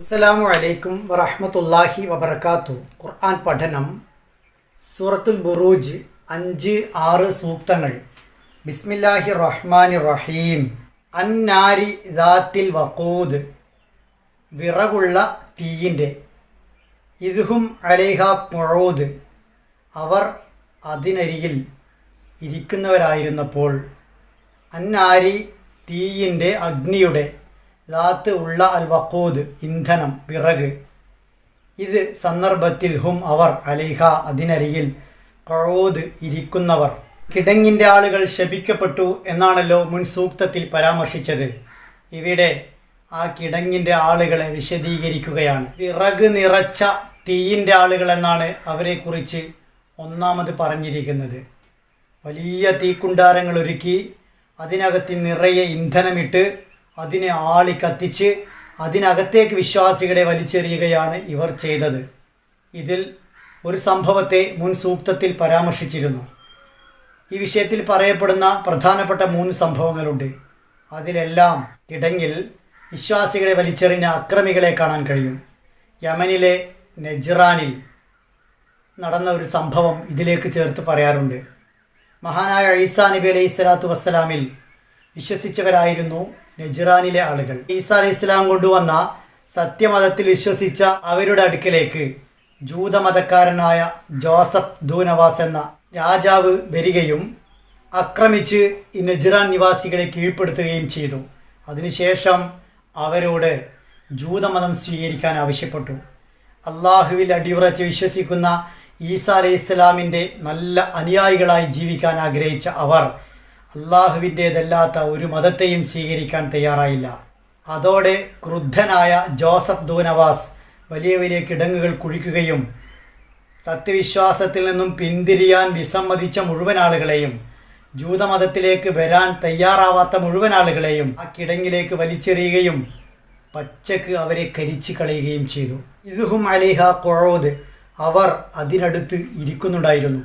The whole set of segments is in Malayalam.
അസ്സലാമു അലൈക്കും വറഹ്മത്തുള്ളാഹി വബർക്കാത്തു ഖുർആൻ പഠനം സൂറത്തുൽ ബുറൂജ് അഞ്ച് ആറ് സൂക്തങ്ങൾ. ബിസ്മില്ലാഹി റഹ്മാനി റഹീം. അന്നാരി ദാത്തിൽ വഖൂദ്. വിറകുള്ള തീയിന്റെ. ഇതുഹും അലൈഹ പുഴൂദ്. അവർ അതിനരികിൽ ഇരിക്കുന്നവരായിരുന്നപ്പോൾ അന്നാരി തീയിന്റെ അഗ്നിയുടെ ലാത്ത് ഉള്ള അൽ വക്കൂദ് ഇന്ധനം വിറക്. ഇത് സന്ദർഭത്തിൽ ഹും അവർ അലിഹ അതിനരികിൽ കഴൂദ് ഇരിക്കുന്നവർ. കിടങ്ങിന്റെ ആളുകൾ ശപിക്കപ്പെട്ടു എന്നാണല്ലോ മുൻ സൂക്തത്തിൽ പരാമർശിച്ചത്. ഇവിടെ ആ കിടങ്ങിന്റെ ആളുകളെ വിശദീകരിക്കുകയാണ്. വിറക് നിറച്ച തീയിന്റെ ആളുകൾ എന്നാണ് അവരെക്കുറിച്ച് ഒന്നാമത് പറഞ്ഞിരിക്കുന്നത്. വലിയ തീക്കുണ്ടാരങ്ങൾ ഒരുക്കി അതിനകത്ത് നിറയെ ഇന്ധനമിട്ട് അതിനെ ആളി കത്തിച്ച് അതിനകത്തേക്ക് വിശ്വാസികളെ വലിച്ചെറിയുകയാണ് ഇവർ ചെയ്തത്. ഇതിൽ ഒരു സംഭവത്തെ മുൻ സൂക്തത്തിൽ പരാമർശിച്ചിരുന്നു. ഈ വിഷയത്തിൽ പറയപ്പെടുന്ന പ്രധാനപ്പെട്ട മൂന്ന് സംഭവങ്ങളുണ്ട്. അതിലെല്ലാം കിടങ്ങിൽ വിശ്വാസികളെ വലിച്ചെറിഞ്ഞ അക്രമികളെ കാണാൻ കഴിയും. യമനിലെ നെജ്റാനിൽ നടന്ന ഒരു സംഭവം ഇതിലേക്ക് ചേർത്ത് പറയാറുണ്ട്. മഹാനായ ഈസാ നബി അലൈഹി സ്വലാത്തു വസ്സലാമിൽ വിശ്വസിച്ചവരായിരുന്നു നജ്റാനിലെ ആളുകൾ. ഈസ അലി ഇസ്ലാം കൊണ്ടുവന്ന സത്യമതത്തിൽ വിശ്വസിച്ച അവരുടെ അടുക്കലേക്ക് ജൂതമതക്കാരനായ ജോസഫ് ദൂനവാസ് എന്ന രാജാവ് വരികയും ആക്രമിച്ച് നജ്റാൻ നിവാസികളെ കീഴ്പ്പെടുത്തുകയും ചെയ്തു. അതിനുശേഷം അവരോട് ജൂതമതം സ്വീകരിക്കാൻ ആവശ്യപ്പെട്ടു. അള്ളാഹുവിൽ അടിയുറച്ച് വിശ്വസിക്കുന്ന ഈസ അലൈഹി ഇസ്ലാമിന്റെ നല്ല അനുയായികളായി ജീവിക്കാൻ ആഗ്രഹിച്ച അവർ അള്ളാഹുവിന്റേതല്ലാത്ത ഒരു മതത്തെയും സ്വീകരിക്കാൻ തയ്യാറായില്ല. അതോടെ ക്രുദ്ധനായ ജോസഫ് ദൂനവാസ് വലിയ വലിയ കിടങ്ങുകൾ കുഴിക്കുകയും സത്യവിശ്വാസത്തിൽ നിന്നും പിന്തിരിയാൻ വിസമ്മതിച്ച മുഴുവൻ ആളുകളെയും ജൂതമതത്തിലേക്ക് വരാൻ തയ്യാറാവാത്ത മുഴുവൻ ആളുകളെയും ആ കിടങ്ങിലേക്ക് വലിച്ചെറിയുകയും പച്ചക്ക് അവരെ കരിച്ചു കളയുകയും ചെയ്തു. ഇതുഹും അലിഹ കൊഴോത് അവർ അതിനടുത്ത് ഇരിക്കുന്നുണ്ടായിരുന്നു.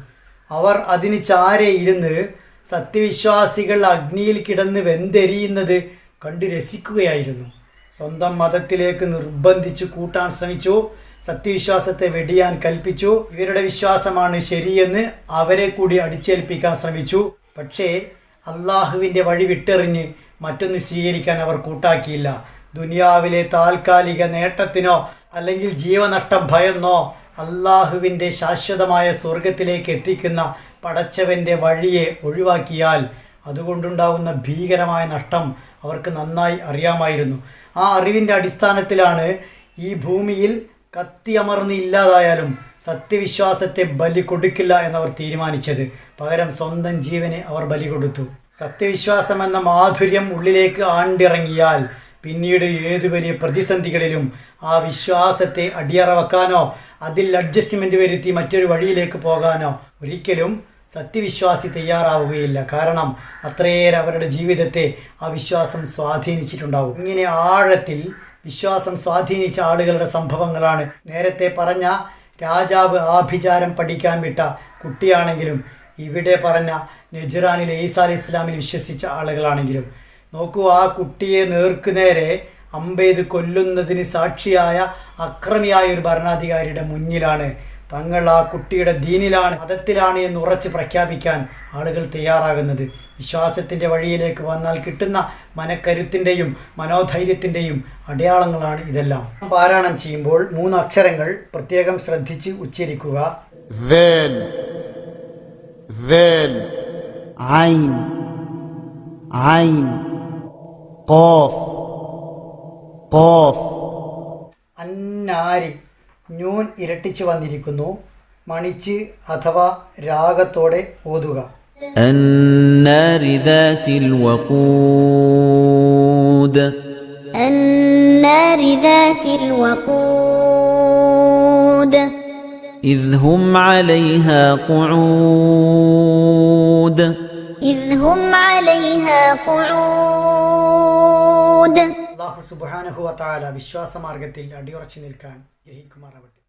അവർ അതിന് ചാരെ ഇരുന്ന് സത്യവിശ്വാസികൾ അഗ്നിയിൽ കിടന്ന് വെന്തെരിയുന്നത് കണ്ടു രസിക്കുകയായിരുന്നു. സ്വന്തം മതത്തിലേക്ക് നിർബന്ധിച്ചു കൂട്ടാൻ ശ്രമിച്ചു സത്യവിശ്വാസത്തെ വെടിയാൻ കൽപ്പിച്ചു. ഇവരുടെ വിശ്വാസമാണ് ശരിയെന്ന് അവരെ കൂടി അടിച്ചേൽപ്പിക്കാൻ ശ്രമിച്ചു. പക്ഷേ അള്ളാഹുവിന്റെ വഴി വിട്ടെറിഞ്ഞ് മറ്റൊന്ന് സ്വീകരിക്കാൻ അവർ കൂട്ടാക്കിയില്ല. ദുനിയാവിലെ താൽക്കാലിക നേട്ടത്തിനോ അല്ലെങ്കിൽ ജീവനഷ്ടം ഭയന്നോ അള്ളാഹുവിന്റെ ശാശ്വതമായ സ്വർഗത്തിലേക്ക് എത്തിക്കുന്ന പടച്ചവന്റെ വഴിയെ ഒഴിവാക്കിയാൽ അതുകൊണ്ടുണ്ടാകുന്ന ഭീകരമായ നഷ്ടം അവർക്ക് നന്നായി അറിയാമായിരുന്നു. ആ അറിവിന്റെ അടിസ്ഥാനത്തിലാണ് ഈ ഭൂമിയിൽ കത്തിയമർന്ന് ഇല്ലാതായാലും സത്യവിശ്വാസത്തെ ബലി കൊടുക്കില്ല എന്നവർ തീരുമാനിച്ചത്. പകരം സ്വന്തം ജീവനെ അവർ ബലി കൊടുത്തു. സത്യവിശ്വാസം എന്ന മാധുര്യം ഉള്ളിലേക്ക് ആണ്ടിറങ്ങിയാൽ പിന്നീട് ഏതു വലിയ പ്രതിസന്ധികളിലും ആ വിശ്വാസത്തെ അടിയറവെക്കാനോ അതിൽ അഡ്ജസ്റ്റ്മെന്റ് വരുത്തി മറ്റൊരു വഴിയിലേക്ക് പോകാനോ ഒരിക്കലും സത്യവിശ്വാസി തയ്യാറാവുകയില്ല. കാരണം അത്രയേറെ അവരുടെ ജീവിതത്തെ ആ വിശ്വാസം സ്വാധീനിച്ചിട്ടുണ്ടാവും. ഇങ്ങനെ ആഴത്തിൽ വിശ്വാസം സ്വാധീനിച്ച ആളുകളുടെ സംഭവങ്ങളാണ്. നേരത്തെ പറഞ്ഞ രാജാവ് ആഭിചാരം പഠിക്കാൻ വിട്ട കുട്ടിയാണെങ്കിലും ഇവിടെ പറഞ്ഞ നെജ്റാനിലെ ഈസാ ഇസ്ലാമിൽ വിശ്വസിച്ച ആളുകളാണെങ്കിലും. നോക്കൂ ആ കുട്ടിയെ നേർക്കുനേരെ അമ്പെയ്ത് കൊല്ലുന്നതിന് സാക്ഷിയായ അക്രമിയായ ഒരു ഭരണാധികാരിയുടെ മുന്നിലാണ്. തങ്ങൾ ആ കുട്ടിയുടെ ദീനിലാണ് മതത്തിലാണ് എന്ന് ഉറച്ച് പ്രഖ്യാപിക്കാൻ ആളുകൾ തയ്യാറാകുന്നത്. വിശ്വാസത്തിന്റെ വഴിയിലേക്ക് വന്നാൽ കിട്ടുന്ന മനക്കരുത്തിന്റെയും മനോധൈര്യത്തിന്റെയും അടയാളങ്ങളാണ് ഇതെല്ലാം. പാരായണം ചെയ്യുമ്പോൾ മൂന്ന് അക്ഷരങ്ങൾ പ്രത്യേകം ശ്രദ്ധിച്ച് ഉച്ചരിക്കുക. ഐൻ ഐൻ കോഫ്. قاف അന്നാരി ന്യൂൻ ഇരട്ടിച്ച് വന്നിരിക്കുന്നു മണിച്ച് അഥവാ രാഗത്തോടെ ഓതുക النار ذات الوقود النار ذات الوقود إذ هم عليها قعود إذ هم عليها قعود അള്ളാഹു സുബാനഹുവ താല വിശ്വാസമാർഗത്തിൽ അടിയുറച്ചു നിൽക്കാൻ ഗ്രഹിക്കുമാറാവട്ടെ.